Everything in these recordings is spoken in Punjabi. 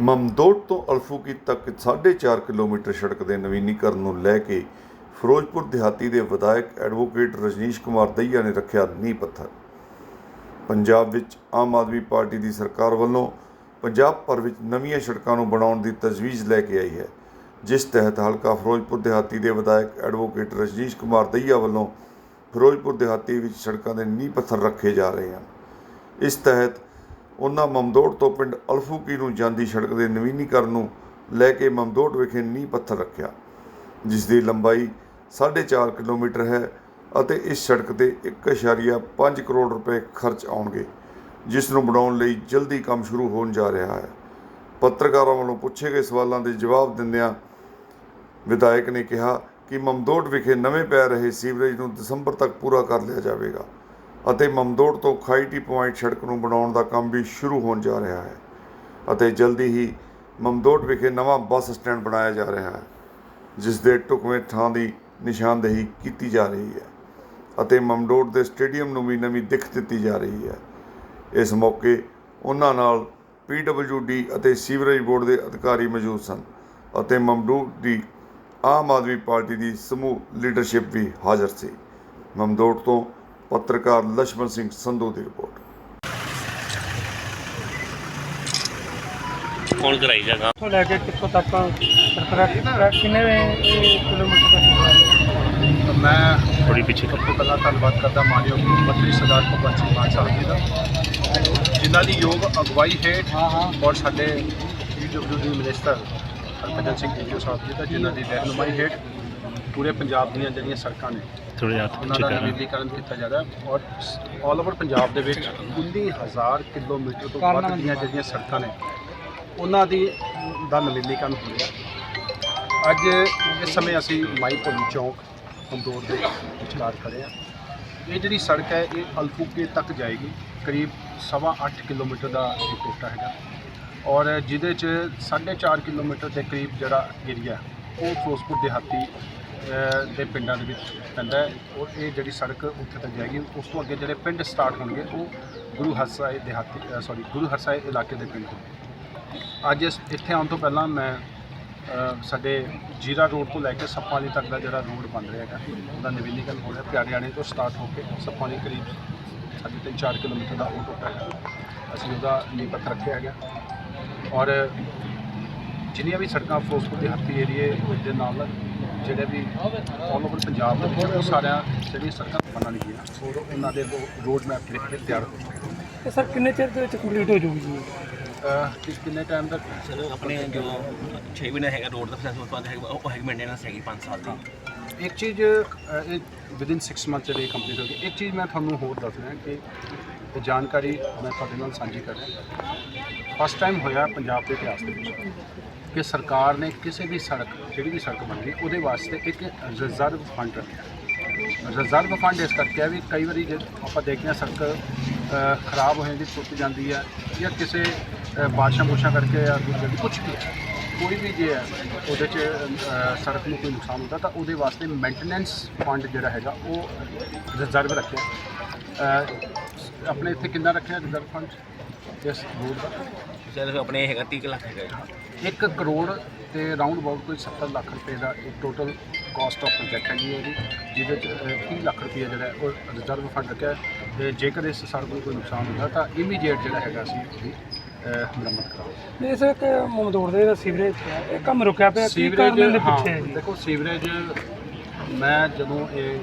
ਮਮਦੋਟ ਤੋਂ ਅਲਫੂਕੀ ਤੱਕ 4.5 ਕਿਲੋਮੀਟਰ ਸੜਕ ਦੇ ਨਵੀਨੀਕਰਨ ਨੂੰ ਲੈ ਕੇ ਫਿਰੋਜ਼ਪੁਰ ਦਿਹਾਤੀ ਦੇ ਵਿਧਾਇਕ ਐਡਵੋਕੇਟ ਰਜਨੀਸ਼ ਕੁਮਾਰ ਦਈਆ ਨੇ ਰੱਖਿਆ ਨੀਂਹ ਪੱਥਰ। ਪੰਜਾਬ ਵਿੱਚ ਆਮ ਆਦਮੀ ਪਾਰਟੀ ਦੀ ਸਰਕਾਰ ਵੱਲੋਂ ਪੰਜਾਬ ਭਰ ਵਿੱਚ ਨਵੀਆਂ ਸੜਕਾਂ ਨੂੰ ਬਣਾਉਣ ਦੀ ਤਜਵੀਜ਼ ਲੈ ਕੇ ਆਈ ਹੈ, ਜਿਸ ਤਹਿਤ ਹਲਕਾ ਫਿਰੋਜ਼ਪੁਰ ਦਿਹਾਤੀ ਦੇ ਵਿਧਾਇਕ ਐਡਵੋਕੇਟ ਰਜਨੀਸ਼ ਕੁਮਾਰ ਦਈਆ ਵੱਲੋਂ ਫਿਰੋਜ਼ਪੁਰ ਦਿਹਾਤੀ ਵਿੱਚ ਸੜਕਾਂ ਦੇ ਨੀਂਹ ਪੱਥਰ ਰੱਖੇ ਜਾ ਰਹੇ ਹਨ। ਇਸ ਤਹਿਤ ਉਹਨਾਂ ਮਮਦੋਟ ਤੋਂ ਪਿੰਡ ਅਲਫੂਕੀ ਨੂੰ ਜਾਂਦੀ ਸੜਕ ਦੇ ਨਵੀਨੀਕਰਨ ਨੂੰ ਲੈ ਕੇ ਮਮਦੋਟ ਵਿਖੇ ਨੀਂਹ ਪੱਥਰ ਰੱਖਿਆ, ਜਿਸ ਦੀ ਲੰਬਾਈ 4.5 ਕਿਲੋਮੀਟਰ ਹੈ ਅਤੇ ਇਸ ਸੜਕ ਤੇ 1.5 ਕਰੋੜ ਰੁਪਏ ਖਰਚ ਆਉਣਗੇ, ਜਿਸ ਨੂੰ ਬਣਾਉਣ ਲਈ ਜਲਦੀ ਕੰਮ ਸ਼ੁਰੂ ਹੋਣ ਜਾ ਰਿਹਾ ਹੈ। ਪੱਤਰਕਾਰਾਂ ਵੱਲੋਂ ਪੁੱਛੇ ਗਏ ਸਵਾਲਾਂ ਦੇ ਜਵਾਬ ਦਿੰਦਿਆਂ ਵਿਧਾਇਕ ਨੇ ਕਿਹਾ ਕਿ ਮਮਦੋਟ ਵਿਖੇ ਨਵੇਂ ਪੈ ਰਹੇ ਸੀਵਰੇਜ ਨੂੰ ਦਸੰਬਰ ਤੱਕ ਪੂਰਾ ਕਰ ਲਿਆ ਜਾਵੇਗਾ। ਅਤੇ ਮਮਦੋਟ ਤੋਂ ਖਾਈ ਟੀ ਪੁਆਇੰਟ ਸੜਕ ਨੂੰ ਬਣਾਉਣ ਦਾ ਕੰਮ ਵੀ ਸ਼ੁਰੂ ਹੋਣ ਜਾ ਰਿਹਾ ਹੈ ਅਤੇ ਜਲਦੀ ਹੀ ਮਮਦੋਟ ਵਿਖੇ ਨਵਾਂ ਬੱਸ ਸਟੈਂਡ ਬਣਾਇਆ ਜਾ ਰਿਹਾ ਹੈ, ਜਿਸ ਦੇ ਢੁਕਵੇਂ ਥਾਂ ਦੀ ਨਿਸ਼ਾਨਦੇਹੀ ਕੀਤੀ ਜਾ ਰਹੀ ਹੈ ਅਤੇ ਮਮਦੋਟ ਦੇ ਸਟੇਡੀਅਮ ਨੂੰ ਵੀ ਨਵੀਂ ਦਿੱਖ ਦਿੱਤੀ ਜਾ ਰਹੀ ਹੈ। ਇਸ ਮੌਕੇ ਉਹਨਾਂ ਨਾਲ ਡੀ ਅਤੇ ਸੀਵਰੇਜ ਬੋਰਡ ਦੇ ਅਧਿਕਾਰੀ ਮੌਜੂਦ ਸਨ ਅਤੇ ਮਮਦੋਟ ਦੀ ਆਮ ਆਦਮੀ ਪਾਰਟੀ ਦੀ ਸਮੂਹ ਲੀਡਰਸ਼ਿਪ ਵੀ ਹਾਜ਼ਰ ਸੀ। ਮਮਦੋਟ ਤੋਂ ਪੱਤਰਕਾਰ ਲక్ష్ਮਣ ਸਿੰਘ ਸੰਧੂ ਦੀ ਰਿਪੋਰਟ। ਕੌਣ ਕਰਾਈ ਜਾਗਾ ਤੋਂ ਲੈ ਕੇ ਕਿੱਥੋਂ ਤੱਕ ਸਰਪਰਾ ਕਿੰਨੇ ਕਿਲੋਮੀਟਰ ਤੱਕ ਚਲਾਇਆ? ਮੈਂ ਥੋੜੀ ਪਿੱਛੇ ਤੋਂ। ਪਹਿਲਾਂ ਧੰਨਵਾਦ ਕਰਦਾ ਮਾਨਯੋਗ ਮੁੱਖ ਮੰਤਰੀ ਸਰਦਾਰ ਭਗਵੰਤ ਸਿੰਘ ਮਾਨ ਸਾਹਿਬ ਜੀ ਦਾ। ਜਿਨ੍ਹਾਂ ਦੀ ਯੋਗ ਅਗਵਾਈ ਹੇਠ ਹਾਂ ਹਾਂ। ਔਰ ਸਾਡੇ ਪੀਡਬਲਯੂਡੀ ਮਿਨਿਸਟਰ ਹਰਭਜਨ ਸਿੰਘ ਢਿੱਲੋਂ ਸਾਹਿਬ ਜੀ ਦਾ ਜਿਨ੍ਹਾਂ ਦੀ ਰਹਿਨੁਮਾਈ ਹੇਠ ਪੂਰੇ ਪੰਜਾਬ ਦੀਆਂ ਜਿਹੜੀਆਂ ਸੜਕਾਂ ਨੇ ਥੋੜੇ ਹੱਥ ਉਹਨਾਂ ਦਾ ਕਰਨਾ ਨਵੀਨੀਕਰਨ ਕੀਤਾ ਜਾ ਰਿਹਾ ਔਰ ਆਲ ਓਵਰ ਪੰਜਾਬ ਦੇ ਵਿੱਚ 19000 ਕਿਲੋਮੀਟਰ ਤੋਂ ਵੱਧ ਦੀਆਂ ਜਿਹੜੀਆਂ ਸੜਕਾਂ ਨੇ ਉਹਨਾਂ ਦੀ ਦਾ ਨਵੀਨੀਕਰਨ ਹੋ ਰਿਹਾ ਅੱਜ ਇਸ ਸਮੇਂ ਅਸੀਂ ਮਾਈ ਭੋਲੀ ਚੌਂਕ ਹਮਦੋਰ ਦੇ ਵਿਚਕਾਰ ਖੜੇ ਹਾਂ। ਇਹ ਜਿਹੜੀ ਸੜਕ ਹੈ ਇਹ ਅਲਫੂਕੇ ਤੱਕ ਜਾਏਗੀ ਕਰੀਬ ਸਵਾ ਅੱਠ ਕਿਲੋਮੀਟਰ ਦਾ ਇਹ ਟੋਟਾ ਹੈਗਾ। ਔਰ ਜਿਹਦੇ ਚ 4.5 ਕਿਲੋਮੀਟਰ ਦੇ ਕਰੀਬ ਜਿਹੜਾ ਏਰੀਆ ਉਹ ਫਿਰੋਜ਼ਪੁਰ ਦਿਹਾਤੀ ਦੇ ਪਿੰਡਾਂ ਦੇ ਵਿੱਚ ਪੈਂਦਾ ਹੈ। ਔਰ ਇਹ ਜਿਹੜੀ ਸੜਕ ਉੱਥੇ ਤੱਕ ਜਾਏਗੀ, ਉਸ ਤੋਂ ਅੱਗੇ ਜਿਹੜੇ ਪਿੰਡ ਸਟਾਰਟ ਹੋਣਗੇ, ਉਹ ਗੁਰੂ ਹਰਸਾਏ ਦਿਹਾਤੀ ਸੌਰੀ ਗੁਰੂ ਹਰਸਾਏ ਇਲਾਕੇ ਦੇ ਪਿੰਡ ਹੋਣਗੇ। ਅੱਜ ਇਸ, ਇੱਥੇ ਆਉਣ ਤੋਂ ਪਹਿਲਾਂ ਮੈਂ ਸਾਡੇ ਜੀਰਾ ਰੋਡ ਤੋਂ ਲੈ ਕੇ ਸੱਪਾਲੀ ਤੱਕ ਦਾ ਜਿਹੜਾ ਰੋਡ ਬਣ ਰਿਹਾ ਹੈਗਾ, ਉਹਦਾ ਨਵੀਨੀਕਰਨ ਹੋ ਰਿਹਾ। ਪਿਆਰਿਆਣੇ ਤੋਂ ਸਟਾਰਟ ਹੋ ਕੇ ਸੱਪਾਲੀ ਕਰੀਬ ਸਾਢੇ ਤਿੰਨ 4 ਕਿਲੋਮੀਟਰ ਦਾ ਉਹ ਟੋਟਾ ਹੈ। ਅਸੀਂ ਉਹਦਾ ਨੀਂਹ ਪੱਥਰ ਰੱਖਿਆ ਹੈਗਾ। ਔਰ ਜਿੰਨੀਆਂ ਵੀ ਸੜਕਾਂ ਫਿਰੋਜ਼ਪੁਰ ਦੇ ਹੱਥੀ ਏਰੀਏ ਦੇ ਨਾਲ ਜਿਹੜੇ ਵੀ ਆਲ ਓਵਰ ਪੰਜਾਬ ਦੇ ਵਿੱਚ ਉਹ ਸਾਰਿਆਂ ਜਿਹੜੀਆਂ ਸੜਕਾਂ ਬਣਨਗੀਆਂ ਔਰ ਉਹਨਾਂ ਦੇ ਰੋਡ ਮੈਪ ਲਿਖ ਕੇ ਤਿਆਰ ਹੋ ਚੁੱਕੇ ਇਹ ਸਰ ਕਿੰਨੇ ਚਿਰ ਦੇ ਵਿੱਚ ਕੰਪਲੀਟ ਹੋ ਜਾਊਗੀ ਜੀ? ਅਹ ਕਿ ਕਿੰਨੇ ਟਾਈਮ ਤੱਕ? ਸਰ ਆਪਣੇ ਜੋ 6 ਮਹੀਨੇ ਹੈਗਾ ਰੋਡ ਦਾ ਫੈਸਲਾ ਪੰਜ ਹੈਗਾ ਉਹ ਹੈਗੀ ਮੇਨਟੇਨੈਂਸ ਹੈਗੀ 5 ਸਾਲ ਦੀ। ਇੱਕ ਚੀਜ਼ ਇਹ ਵਿਦਿਨ 6 ਮੰਥ ਜਿਹੜੀ ਕੰਪਲੀਟ ਹੋ ਗਈ। ਇੱਕ ਚੀਜ਼ ਮੈਂ ਤੁਹਾਨੂੰ ਹੋਰ ਦੱਸ ਰਿਹਾ ਕਿ ਇਹ ਜਾਣਕਾਰੀ ਮੈਂ ਤੁਹਾਡੇ ਨਾਲ ਸਾਂਝੀ ਕਰ ਰਿਹਾ। ਫਸਟ ਟਾਈਮ ਹੋਇਆ ਪੰਜਾਬ ਦੇ ਇਤਿਹਾਸ ਦੇ ਵਿੱਚ। ਕਿ ਸਰਕਾਰ ਨੇ ਕਿਸੇ ਵੀ ਸੜਕ, ਜਿਹੜੀ ਵੀ ਸੜਕ ਬਣ ਉਹਦੇ ਵਾਸਤੇ ਇੱਕ ਰਿਜ਼ਰਵ ਫੰਡ ਰੱਖਿਆ। ਰਿਜ਼ਰਵ ਫੰਡ ਇਸ ਕਰਕੇ ਹੈ ਵੀ ਕਈ ਵਾਰੀ ਜੇ ਆਪਾਂ ਦੇਖਦੇ ਹਾਂ ਸੜਕ ਖਰਾਬ ਹੋ ਜਾਂਦੀ, ਟੁੱਟ ਜਾਂਦੀ ਹੈ ਜਾਂ ਕਿਸੇ ਬਾਰਿਸ਼ਾਂ ਬੂਸ਼ਾਂ ਕਰਕੇ ਜਾਂ ਕੁਝ ਕੁਝ ਵੀ ਕੋਈ ਵੀ ਜੇ ਹੈ, ਉਹਦੇ 'ਚ ਸੜਕ ਨੂੰ ਕੋਈ ਨੁਕਸਾਨ ਹੁੰਦਾ, ਤਾਂ ਉਹਦੇ ਵਾਸਤੇ ਮੇਨਟੇਨੈਂਸ ਫੰਡ ਜਿਹੜਾ ਹੈਗਾ, ਉਹ ਰਿਜ਼ਰਵ ਰੱਖਿਆ। ਆਪਣੇ ਇੱਥੇ ਕਿੰਨਾ ਰੱਖਿਆ ਰਿਜ਼ਰਵ ਫੰਡ ਇਸ ਰੋਡ ਦਾ ਸਰ ਆਪਣੇ ਹੈਗਾ 30 ਲੱਖ ਹੈਗਾ 1 ਕਰੋੜ ਤੇ ਰਾਉਂਡ ਅਬਾਊਟ ਕੋਈ 70 ਲੱਖ ਰੁਪਏ ਦਾ ਇੱਕ ਟੋਟਲ ਕਾਸਟ ਆਫ ਪ੍ਰੋਜੈਕਟ ਹੈਗੀ ਹੈ ਉਹਦੀ ਜਿਹਦੇ ਚ ਅਹ, 30 ਲੱਖ ਰੁਪਏ ਜਿਹੜਾ ਹੈ ਉਹ ਰਿਜ਼ਰਵ ਫੰਡ ਰੱਖਿਆ ਹੈ। ਤੇ ਜੇਕਰ ਇਸ ਸੜਕ ਨੂੰ ਕੋਈ ਨੁਕਸਾਨ ਹੁੰਦਾ ਤਾਂ ਇਮੀਡੀਏਟ ਜਿਹੜਾ ਹੈਗਾ ਅਸੀਂ ਉਹਦੀ ਅਹ, ਮੁਰੰਮਤ ਕਰਾਂਗੇ। ਇਸ ਇੱਕ ਮਮਦੋੜ ਦੇ ਸੀਵਰੇਜ ਇਹ ਕੰਮ ਰੁਕਿਆ ਪਿਆ ਕੀ ਕਾਰਨ ਸੀਵਰੇਜ ਦੇ ਪਿੱਛੇ ਹੈ ਜੀ? ਦੇਖੋ ਸੀਵਰੇਜ ਮੈਂ ਜਦੋਂ ਇਹ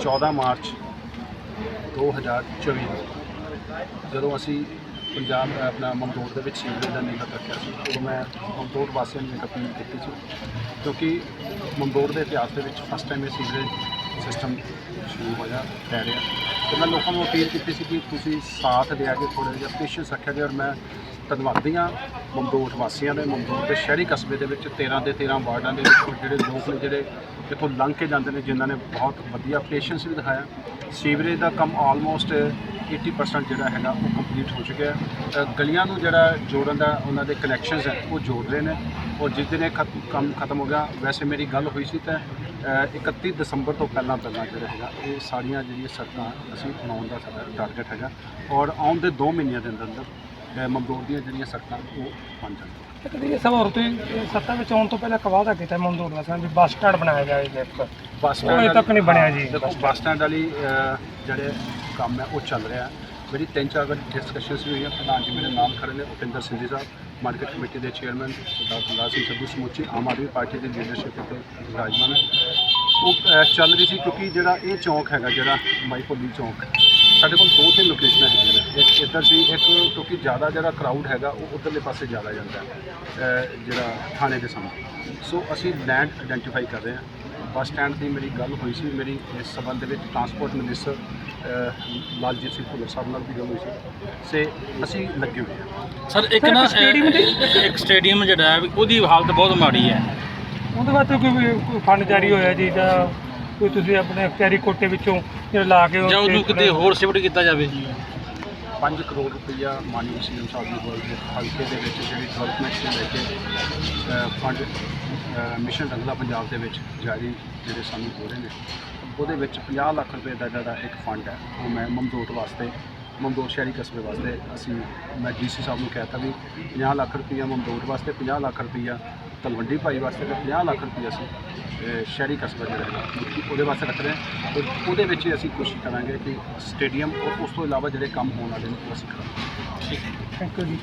14 ਮਾਰਚ 2024 ਨੂੰ ਜਦੋਂ ਅਸੀਂ ਪੰਜਾਬ ਆਪਣਾ ਮਮਦੋੜ ਦੇ ਵਿੱਚ ਸੀਵਰੇਜ ਦਾ ਨਿਗਮ ਰੱਖਿਆ ਸੀ ਉਹ ਮੈਂ ਮਮਦੋੜ ਵਾਸੀਆਂ ਨੂੰ ਇੱਕ ਅਪੀਲ ਕੀਤੀ ਸੀ। ਕਿਉਂਕਿ ਮਮਦੋੜ ਦੇ ਇਤਿਹਾਸ ਦੇ ਵਿੱਚ ਫਸਟ ਟਾਈਮ ਇਹ ਸੀਵਰੇਜ ਸਿਸਟਮ ਸ਼ੁਰੂ ਹੋਇਆ, ਪੈ ਰਿਹਾ। ਤੇ ਮੈਂ ਲੋਕਾਂ ਨੂੰ ਅਪੀਲ ਕੀਤੀ ਸੀ ਕਿ ਤੁਸੀਂ ਸਾਥ ਦਿਆ ਜੇ, ਥੋੜ੍ਹਾ ਜਿਹਾ ਪੇਸ਼ੈਂਸ ਰੱਖਿਆ ਜੇ। ਔਰ ਮੈਂ ਧੰਨਵਾਦੀ ਹਾਂ ਮਮਦੋਟ ਵਾਸੀਆਂ ਦੇ ਮਮਦੋਟ ਦੇ ਸ਼ਹਿਰੀ ਕਸਬੇ ਦੇ ਵਿੱਚ 13 ਦੇ 13 ਵਾਰਡਾਂ ਦੇ ਵਿੱਚ ਜਿਹੜੇ ਲੋਕ ਨੇ ਜਿਹੜੇ ਇੱਥੋਂ ਲੰਘ ਕੇ ਜਾਂਦੇ ਨੇ ਜਿਨ੍ਹਾਂ ਨੇ ਬਹੁਤ ਵਧੀਆ ਪੇਸ਼ੈਂਸ ਵੀ ਦਿਖਾਇਆ। ਸੀਵਰੇਜ ਦਾ ਕੰਮ ਆਲਮੋਸਟ 80% ਜਿਹੜਾ ਹੈਗਾ ਉਹ ਕੰਪਲੀਟ ਹੋ ਚੁੱਕਿਆ ਗਲੀਆਂ ਨੂੰ ਜਿਹੜਾ ਜੋੜਨ ਦਾ ਉਹਨਾਂ ਦੇ ਕਨੈਕਸ਼ਨਸ ਹੈ ਉਹ ਜੋੜ ਰਹੇ ਨੇ। ਔਰ ਜਿਸ ਦਿਨ ਇਹ ਖਤ- ਕੰਮ ਖਤਮ ਹੋ ਗਿਆ ਵੈਸੇ ਮੇਰੀ ਗੱਲ ਹੋਈ ਸੀ ਤਾਂ ਅ, 31 ਦਸੰਬਰ ਤੋਂ ਪਹਿਲਾਂ ਪਹਿਲਾਂ ਜਿਹੜਾ ਹੈਗਾ ਇਹ ਸਾਰੀਆਂ ਜਿਹੜੀਆਂ ਸੜਕਾਂ ਅਸੀਂ ਬਣਾਉਣ ਦਾ ਸਾਡਾ ਟਾਰਗੇਟ ਹੈਗਾ ਔਰ ਆਉਣ ਦੇ 2 ਮਹੀਨਿਆਂ ਦੇ ਅੰਦਰ ਅੰਦਰ ਅ, ਮਮਦੋੜ ਦੀਆਂ ਜਿਹੜੀਆਂ ਸੜਕਾਂ ਉਹ ਬਣ ਜਾਣ। ਕਦੀ ਇਹ ਸਭ ਹੋਰ ਤੋਂ ਹੀ ਸੱਤਾ ਵਿੱਚ ਆਉਣ ਤੋਂ ਪਹਿਲਾਂ ਇੱਕ ਵਾਅਦਾ ਕੀਤਾ ਮਮਦੂਰ ਨਾਲ ਵੀ ਬੱਸ ਸਟੈਂਡ ਬਣਾਇਆ ਜਾਏਗਾ ਇੱਕ। ਬੱਸ ਉਹ ਅਜੇ ਤੱਕ ਨਹੀਂ ਬਣਿਆ ਜੀ। ਦੇਖੋ ਬੱਸ ਸਟੈਂਡ ਵਾਲੀ ਜਿਹੜੇ ਕੰਮ ਹੈ ਉਹ ਚੱਲ ਰਿਹਾ। ਮੇਰੀ ਤਿੰਨ ਚਾਰ ਵਾਰ ਡਿਸਕਸ਼ਨਸ ਵੀ ਹੋਈਆਂ ਪ੍ਰਧਾਨ ਜੀ ਮੇਰੇ ਨਾਲ ਖੜੇ ਨੇ ਉਪਿੰਦਰ ਸਿੰਘ ਜੀ ਸਾਹਿਬ ਮਾਰਕੀਟ ਕਮੇਟੀ ਦੇ ਚੇਅਰਮੈਨ ਸਰਦਾਰ ਕੁਲਦਾਰ ਸਿੰਘ ਸਿੱਧੂ ਸਮੁੱਚੀ ਆਮ ਆਦਮੀ ਪਾਰਟੀ ਦੀ ਲੀਡਰਸ਼ਿਪ ਉੱਤੇ ਵਿਰਾਜਮਾਨ ਹੈ। ਉਹ ਚੱਲ ਰਹੀ ਸੀ ਕਿਉਂਕਿ ਜਿਹੜਾ ਇਹ ਚੌਂਕ ਹੈਗਾ ਜਿਹੜਾ ਮਾਈ ਭੋਲੀ ਚੌਂਕ ਸਾਡੇ ਕੋਲ ਦੋ ਤਿੰਨ ਲੋਕੇਸ਼ਨਾਂ ਹੈਗੀਆਂ ਨੇ। ਇੱਕ ਇੱਧਰ ਸੀ ਇੱਕ ਕਿਉਂਕਿ ਜ਼ਿਆਦਾ ਜਿਹੜਾ ਕਰਾਊਡ ਹੈਗਾ ਉਹ ਉਧਰਲੇ ਪਾਸੇ ਜ਼ਿਆਦਾ ਜਾਂਦਾ ਹੈ ਜਿਹੜਾ ਥਾਣੇ ਦੇ ਸਾਹਮਣੇ। ਸੋ ਅਸੀਂ ਲੈਂਡ ਆਇਡੈਂਟੀਫਾਈ ਕਰ ਰਹੇ ਹਾਂ। ਬੱਸ ਸਟੈਂਡ ਦੀ ਮੇਰੀ ਗੱਲ ਹੋਈ ਸੀ ਮੇਰੀ ਇਸ ਸੰਬੰਧ ਦੇ ਵਿੱਚ ਟਰਾਂਸਪੋਰਟ ਮਿਨਿਸਟਰ ਲਾਲਜੀਤ ਸਿੰਘ ਭੁੱਲਰ ਸਾਹਿਬ ਨਾਲ ਵੀ ਗੱਲ ਹੋਈ ਸੀ। ਸੇ ਅਸੀਂ ਲੱਗੇ ਹੋਏ ਹਾਂ। ਸਰ ਇੱਕ ਨਾ ਦੀ- ਇੱਕ- ਸਟੇਡੀਅਮ ਜਿਹੜਾ ਹੈ ਵੀ ਉਹਦੀ ਹਾਲਤ ਬਹੁਤ ਮਾੜੀ ਹੈ। ਉਹਦੇ ਵਾਸਤੇ ਕੋਈ ਕੋਈ ਫੰਡ ਜਾਰੀ ਹੋਇਆ ਜੀ ਜਾਂ ਕੋਈ ਤੁਸੀਂ ਆਪਣੇ ਅਖਤਿਆਰੀ ਕੋਟੇ ਵਿੱਚੋਂ ਲਾ ਕੇ ਜਾਂ ਉਹਨੂੰ ਕਿਤੇ ਹੋਰ ਸ਼ਿਫਟ ਕੀਤਾ ਜਾਵੇ। 5 ਕਰੋੜ ਰੁਪਈਆ ਮਾਨਯੋਗ ਸੀਐਮ ਸਾਹਿਬ ਦੀ ਵੱਲ ਦੇ ਹਲਕੇ ਦੇ ਵਿੱਚ ਜਿਹੜੀ ਡਿਵੈਲਪਮੈਂਟ ਨੂੰ ਲੈ ਕੇ ਫੰਡ ਮਿਸ਼ਨ ਰੰਗਲਾ ਪੰਜਾਬ ਦੇ ਵਿੱਚ ਜਾਰੀ ਜਿਹੜੇ ਸਾਨੂੰ ਹੋ ਰਹੇ ਨੇ। ਉਹਦੇ ਵਿੱਚ 50 ਲੱਖ ਰੁਪਏ ਦਾ ਜਿਹੜਾ ਇੱਕ ਫੰਡ ਹੈ, ਉਹ ਮੈਂ ਮਮਦੋਟ ਵਾਸਤੇ ਮਮਦੋਟ ਸ਼ਹਿਰੀ ਕਸਬੇ ਵਾਸਤੇ ਅਸੀਂ, ਮੈਂ ਡੀਸੀ ਸਾਹਿਬ ਨੂੰ ਕਹਿਤਾ ਵੀ 50 ਲੱਖ ਰੁਪਈਆ ਮਮਦੋਟ ਵਾਸਤੇ 50 ਲੱਖ ਰੁਪਈਆ ਤਲਵੰਡੀ ਭਾਈ ਵਾਸਤੇ ਤੇ 50 ਲੱਖ ਰੁਪਈਆ ਅਸੀਂ ਅ, ਸ਼ਹਿਰੀ ਕਸਬਾ ਜਿਹੜਾ ਹੈਗਾ ਉਹਦੇ ਵਾਸਤੇ ਰੱਖ ਰਹੇ ਹਾਂ। ਤੇ ਉਹਦੇ ਵਿੱਚ ਹੀ ਅਸੀਂ ਕੋਸ਼ਿਸ਼ ਕਰਾਂਗੇ ਕਿ ਸਟੇਡੀਅਮ ਔਰ ਉਸ ਤੋਂ ਇਲਾਵਾ ਜਿਹੜੇ ਕੰਮ ਹੋਣ ਵਾਲੇ ਨੇ ਉਹ ਅਸੀਂ ਕਰਾਂਗੇ। ਥੈਂਕ ਯੂ ਜੀ।